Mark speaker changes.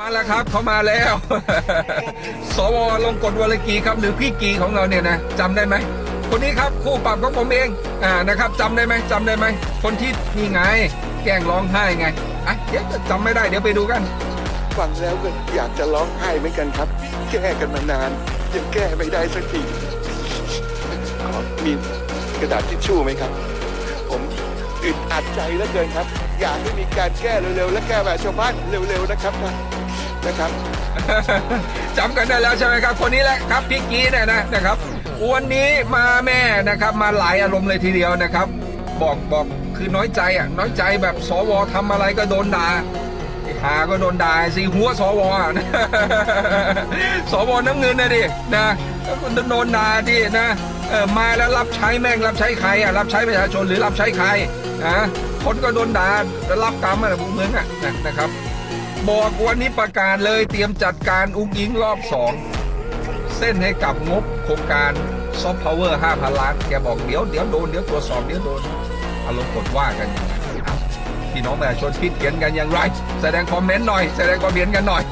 Speaker 1: มาแล้วครับเขามาแล้ว สวลงกฎวรกีครับหรือพี่กีของเราเนี่ยนะจำได้ไหมคนนี้ครับคู่ปรับของผมเองอ่านะครับจำได้ไหมจำได้ไหมคนที่นี่ไง แกล้งร้องไห้ไงอะเดี๋ยวจำไม่ได้เดี๋ยวไปดูกัน
Speaker 2: ฟังแล้วก็อยากจะร้องไห้เหมือนกันครับ แก้กันมานาน ยังแก้ไม่ได้สักทีขอมีกระดาษทิชชู่ไหมครับ ผมอึดอัดใจเหลือเกินครับ อยากให้มีการแก้เร็วๆ และแก้แบบชาวบ้านเร็วๆนะครับ นะครับ
Speaker 1: จำกันได้แล้วใช่ไหมครับ คนนี้แหละครับพี่กี้เนี่ยนะนะครับ วันนี้มาแม่นะครับ มาหลายอารมณ์เลยทีเดียวนะครับ บอกบอกคือน้อยใจอะน้อยใจแบบสวทำอะไรก็โดนด่าหาก็โดนด่าสิหัวสวอะสวน้ำเงินนะดินะก็โดนด่าดินะมาแล้วรับใช้แม่งรับใช้ใครอะรับใช้ประชาชนหรือรับใช้ใครนะคนก็โดนด่าแล้วรับกรรมอะไรพวกมึงอะนะนะครับ บอกวันนี้ประกาศเลยเตรียมจัดการอุ้งอิงรอบสองเส้นให้กับงบโครงการซอฟต์พาวเวอร์ห้าพันล้าน แกบอกเดี๋ยวเดี๋ยวโดนเดี๋ยวตรวจสอบเดี๋ยวโดนอารมณ์กดว่ากันอย่างไรพี่น้องประชาชนคิดเห็นกันอย่างไร แสดงคอมเมนต์หน่อย แสดงความเห็นกันหน่อย